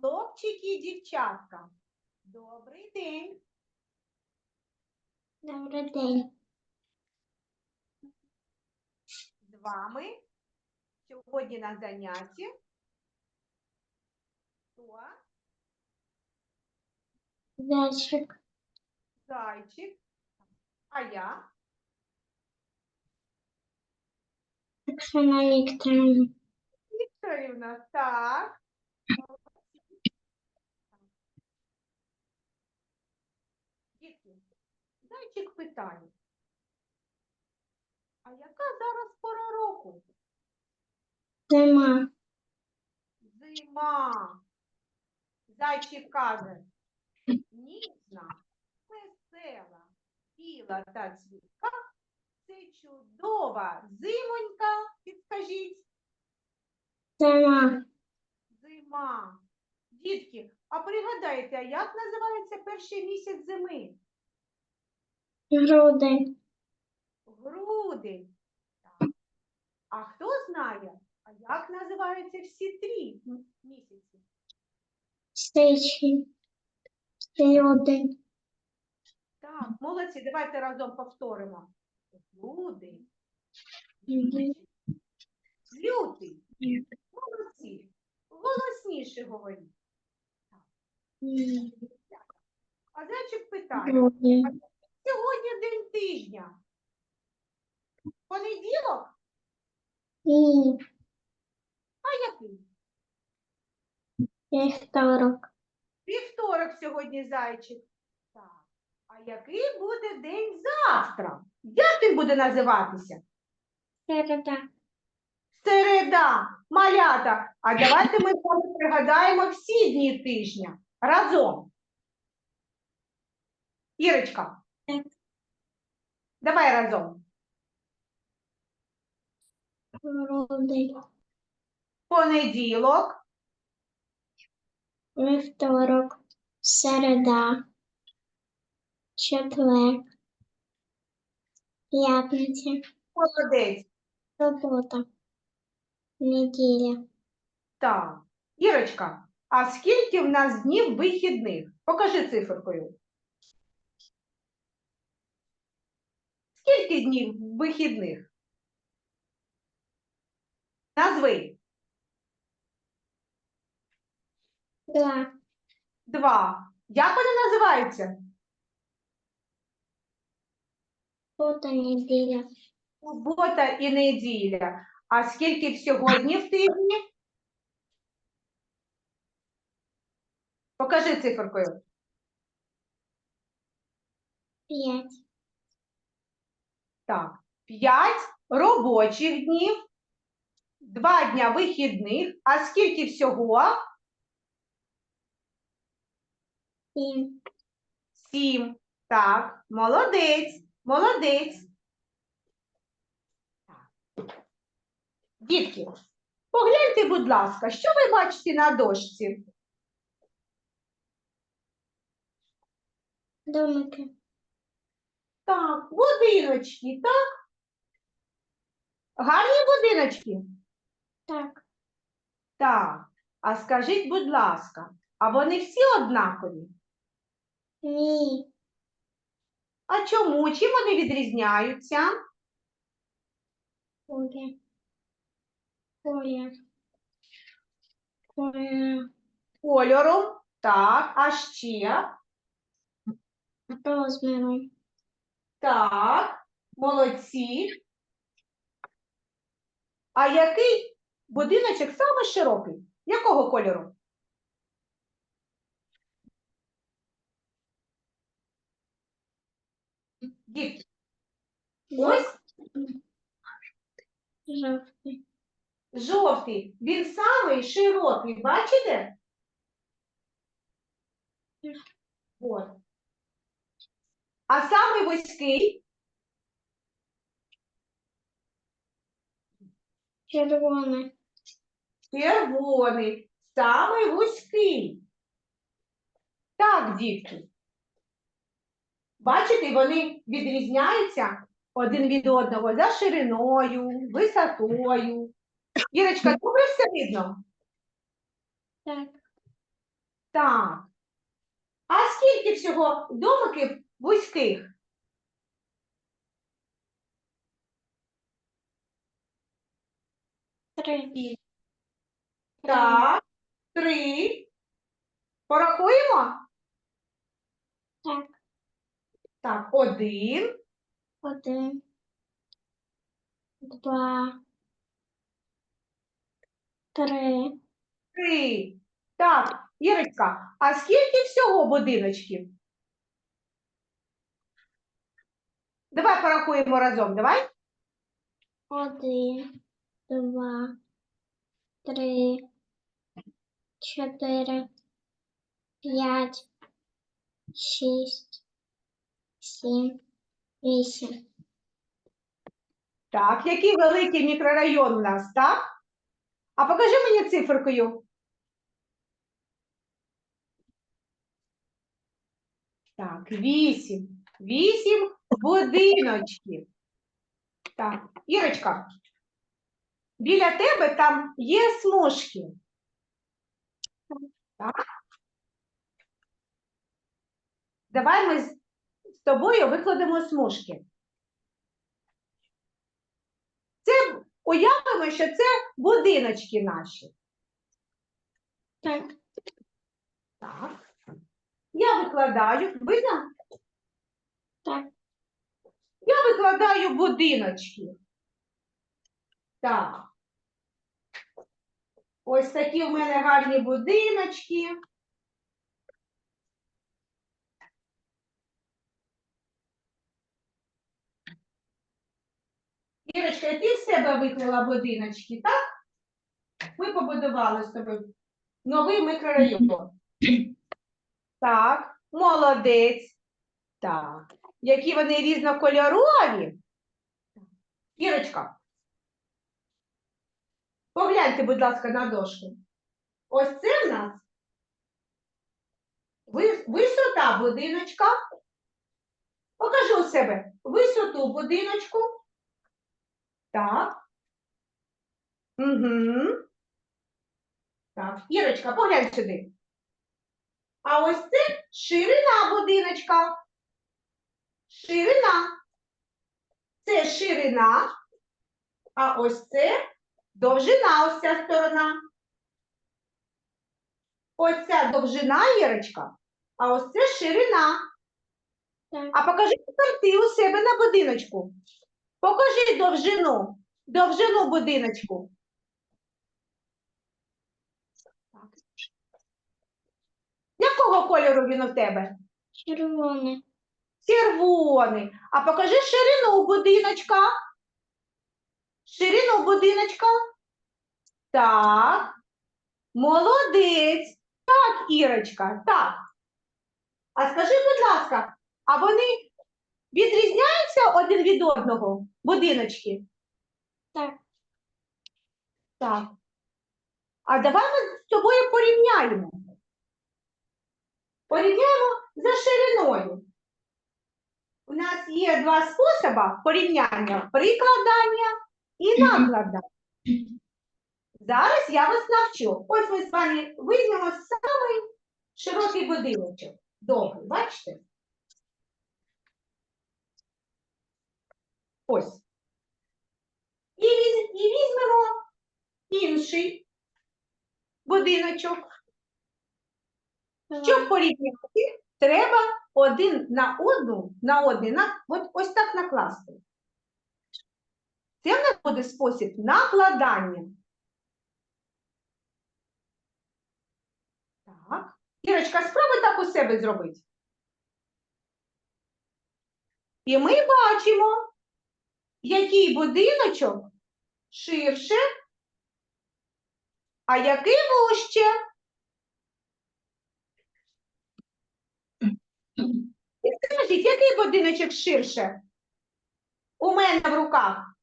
Хлопчики і дівчатка. Добрий день. Добрий день. З вами сьогодні на занятті. Хто? Зайчик. Зайчик. А я? Оксана Вікторовна. Вікторівна. Так. Дітки, зайчик питає. А яка зараз пора року? Зима. Зима. Зайчик каже, ніжна, весела, біла та цвітка. Це чудова зимонька, підскажіть, Зима. зима. Дітки, а пригадайте, а як називається перший місяць зими? Грудень. Грудень. Так. А хто знає, а як називаються всі три місяці? Сичень. Людень. Так, молодці, давайте разом повторимо. Грудень. Лютий. Молодці. Голосніше говоріть. А зайчик питає, Грудень. Сьогодні день тижня. Понеділок? Ні. А який? Вівторок. Вівторок сьогодні зайчик. Так. А який буде день завтра? Як він буде називатися? Середа. Середа, малята. А давайте ми з вами пригадаємо всі дні тижня разом. Ірочка. Давай разом. Понеділок, Вівторок. Середа. Четвер. П'ятниця. молодець. Субота. Неділя. Так. Ірочка, а скільки в нас днів вихідних? Покажи циферкою. Скільки днів вихідних? Назви. Два. Два. Як вони називаються? Субота. Неділя. Субота і неділя. А скільки всього днів в тижні? Покажи циферкою. П'ять. Так, п'ять робочих днів, два дня вихідних. А скільки всього? Сім. Сім. Так, молодець, молодець. Дітки, погляньте, будь ласка, що ви бачите на дошці? Домики. Так, будиночки, так? Гарні будиночки? Так. Так. А скажіть, будь ласка, а вони всі однакові? Ні. А чому? Чим вони відрізняються? Коля. Коля. Коля. Кольором, так, а ще Розміром. Так, молодці. А який будиночок саме широкий? Якого кольору? Дітки, ось Жовтий. жовтий. Він самий широкий, бачите? От. А самий вузький Червоний. червоний, самий вузький. Так, дітки. Бачите, вони відрізняються один від одного за шириною, висотою. Ірочка, добре все видно? Так. Так. А скільки всього домиків вузьких? Три. Так. Три. Порахуємо? Так. Так, один, Один. Два. Три. три. Так, Ірочка, а скільки всього будиночків? Давай порахуємо разом, давай. Один. Два. Три. Чотири. П'ять. Шість. Сім. Вісім. Так, який великий мікрорайон у нас, так? А покажи мені циферкою. Так, вісім. Вісім будиночків. Так, Ірочка, біля тебе там є смужки. Так? Давай ми з з тобою викладемо смужки. Це уявимо, що це будиночки наші. Так. Так. Я викладаю, видно? Так. Я викладаю будиночки. Так. Ось такі в мене гарні будиночки. Ірочка, ти в себе виклала будиночки, так? Ми побудували з тобою новий мікрорайон. Так, молодець. Так. Які вони різнокольорові. Ірочка. Погляньте, будь ласка, на дошку. Ось це в нас висота будиночка. Покажи у себе висоту будиночку. Так. Угу. Так, Ірочка, поглянь сюди. А ось це ширина будиночка. Ширина. Це ширина, а ось це довжина, ось ця сторона. Ось ця довжина, Ірочка, а ось це ширина. Так. А покажи тепер ти у себе на будиночку. Покажи довжину, довжину будиночку. Якого кольору він у тебе? Червоне. Червоний. А покажи ширину будиночка. Ширину будиночка. Так. Молодець. Так, Ірочка, так. А скажи, будь ласка, а вони відрізняються один від одного, будиночки? Так. Так. А давай ми з тобою порівняємо. Порівняємо за шириною. У нас є два способи порівняння прикладання і накладання. Зараз я вас навчу. Ось ми з вами візьмемо самий широкий будиночок. Довгий, бачите? Ось. І візьмемо інший будиночок. Щоб порівняти, треба один на одну, на один, на, от, ось так накласти. Це в нас буде спосіб накладання. Так. Ірочка, спробуй так у себе зробити. І ми бачимо, який будиночок ширше, а який вужче. І скажіть, який будиночок ширше? У мене в руках.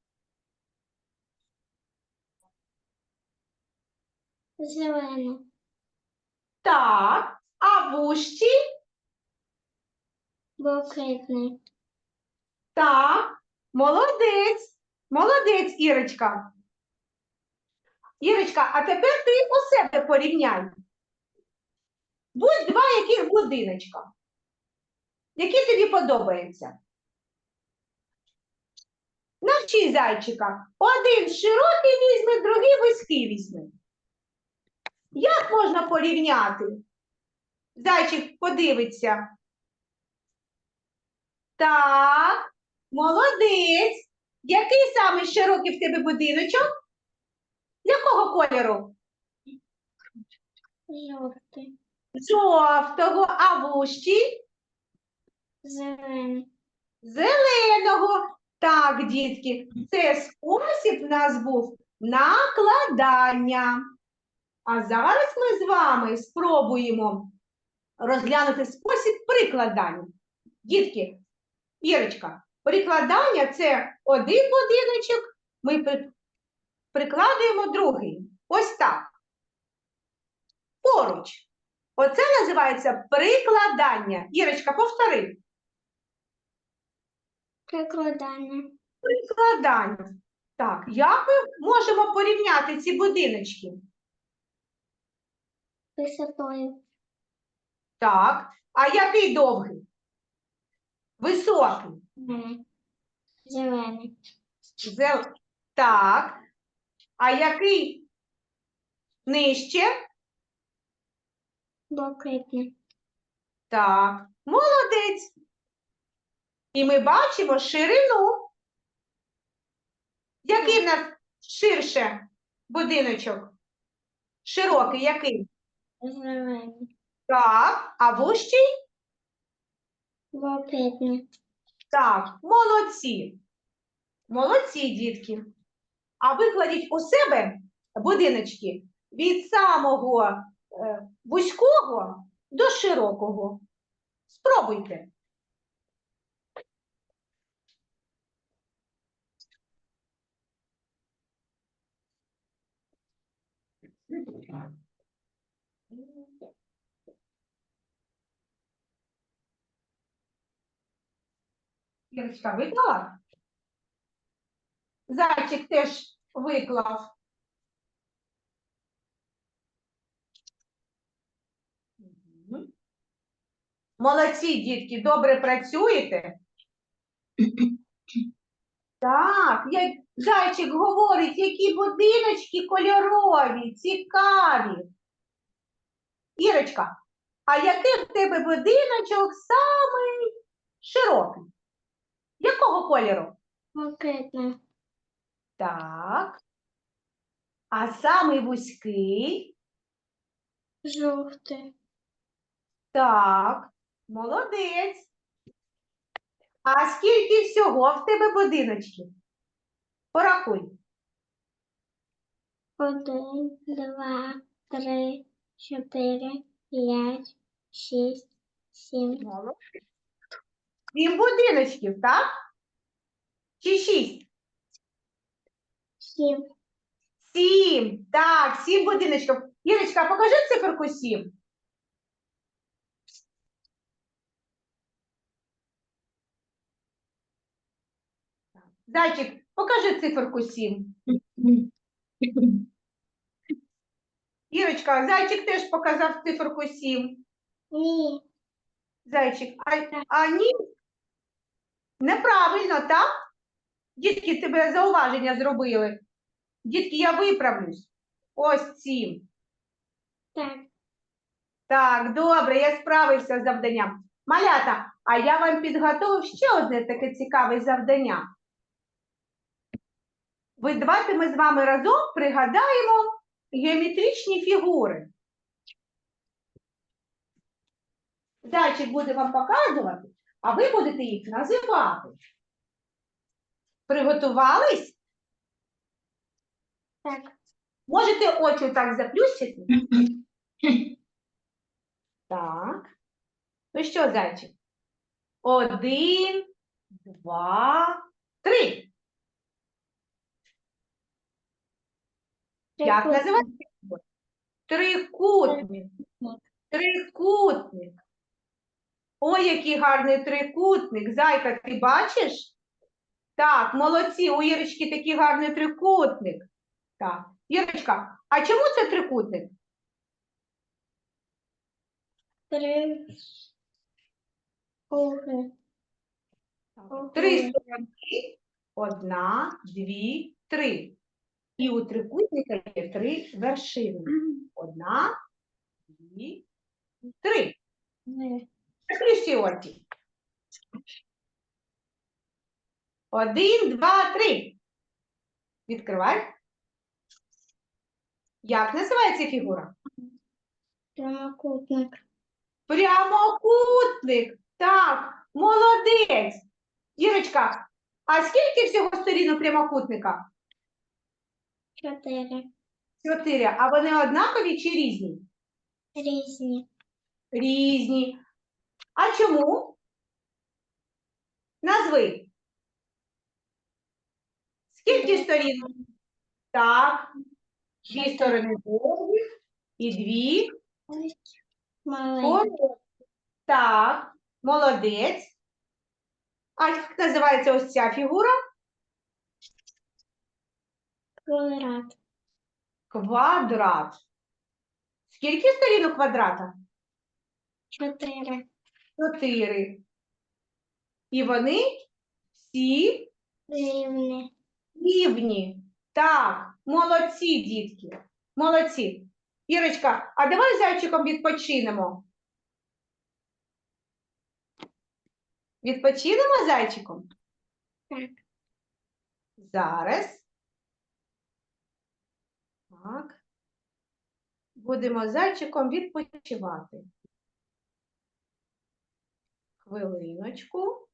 Зелене. Так, а вужчі? Блакитний. Так, молодець. Молодець, Ірочка. Ірочка, а тепер ти у себе порівняй. будь два яких будиночка. Які тобі подобаються? Навчи зайчика. Один широкий візьме, другий вузький візьме. Як можна порівняти? Зайчик подивиться. Так, молодець. Який самий широкий в тебе будиночок? Якого кольору? Жовтий. Жовтого, а вущий? Зелений. Зеленого. Так, дітки, це спосіб в нас був накладання. А зараз ми з вами спробуємо розглянути спосіб прикладання. Дітки, Ірочка, прикладання це один будиночок, ми при- прикладуємо другий. Ось так. Поруч. Оце називається прикладання. Ірочка, повтори. Прикладання. Прикладання. Так, як ми можемо порівняти ці будиночки? Висотою. Так, а який довгий? Високий. Зелений. Зелений. Зел... Так. А який нижче? Блакитний. Так, молодець. І ми бачимо ширину. Який в нас ширше будиночок? Широкий який? Так, а вущий? Блакитний. Так, молодці. Молодці, дітки. А викладіть у себе будиночки від самого е, вузького до широкого. Спробуйте. Ірочка виклала? Зайчик теж виклав. Молодці, дітки, добре працюєте. Так, як зайчик говорить, які будиночки кольорові, цікаві. Ірочка, а який в тебе будиночок самий широкий? Якого кольору? Блакитний. Так. А самий вузький? Жовтий. Так, молодець. А скільки всього в тебе будиночків? Порахуй. Один, два, три, чотири, п'ять, шість, сім. Сім будиночків, так? Чи шість? Сім. Сім. Так, сім будиночків. Ірочка, покажи циферку сім. Зайчик, покажи циферку сім. Ірочка, зайчик теж показав циферку сім. Ні. Зайчик, а, а ні? Неправильно, так? Дітки тебе зауваження зробили. Дітки, я виправлюсь. Ось сім. Так. Так, добре, я справився з завданням. Малята, а я вам підготував ще одне таке цікаве завдання. Ви давайте ми з вами разом пригадаємо геометричні фігури. Зайчик буде вам показувати, а ви будете їх називати. Приготувались? Так. Можете очі так заплющити? Так. Ну що, зайчик? Один, два, три. Як називається? Трикутник. Трикутник. Ой, який гарний трикутник. Зайка, ти бачиш? Так, молодці, у Ірочки такий гарний трикутник. Так. Ірочка, а чому це трикутник? Три. Три сторони. Одна, дві, три. І у трикутника є три вершини. Одна, дві, три. Три. Очі. Один, два, три. Відкривай. Як називається фігура? Прямокутник. Прямокутник. Так, молодець. Ірочка, а скільки всього сторін у прямокутника? Чотири. Чотири. А вони однакові чи різні? Різні. Різні. А чому? Назви. Скільки сторін? Так, дві сторони довгі і дві Маленькі. Так, молодець. А як називається ось ця фігура? Квадрат. Квадрат. Скільки сторін у квадрата? Чотири. Чотири. І вони всі Рівні. рівні. Так, молодці, дітки. Молодці. Ірочка, а давай зайчиком відпочинемо. Відпочинемо зайчиком? Так. Зараз. Так. Будемо зайчиком відпочивати. Хвилиночку.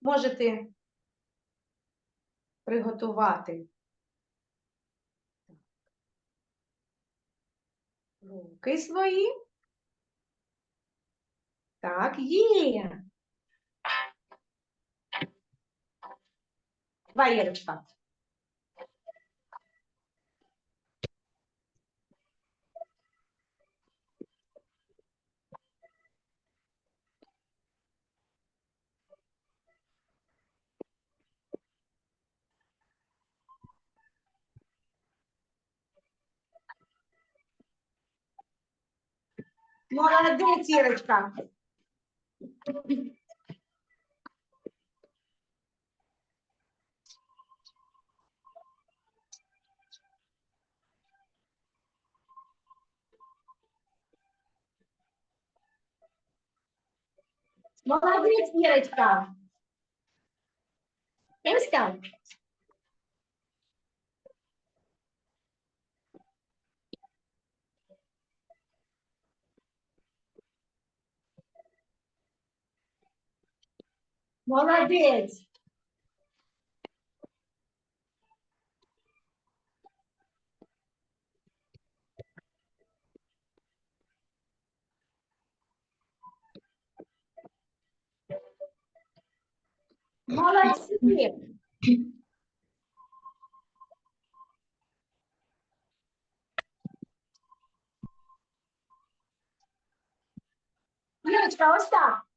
Можете приготувати руки свої. Так, є. Давай, Ірочка. Молодець, Ірочка. Молодець, Ірочка. Ось так. Молодець. Молодці. Ірочка, ось так.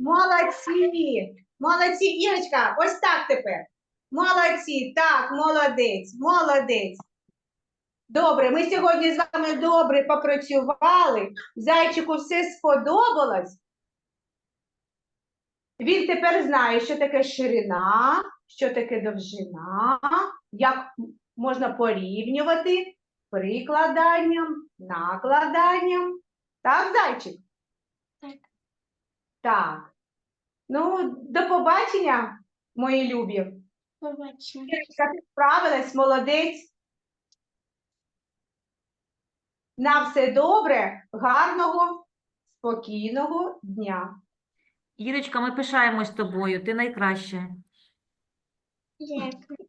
Молодці! Молодці, Ірочка, ось так тепер. Молодці, так, молодець, молодець. Добре, ми сьогодні з вами добре попрацювали. Зайчику все сподобалось. Він тепер знає, що таке ширина, що таке довжина, як можна порівнювати прикладанням, накладанням. Так, зайчик? Так. Так. Ну, до побачення, мої любі. Побачимо. Ірочка, ти справилась, молодець. На все добре, гарного, спокійного дня. Ірочка, ми пишаємось тобою, ти найкраща. Дякую.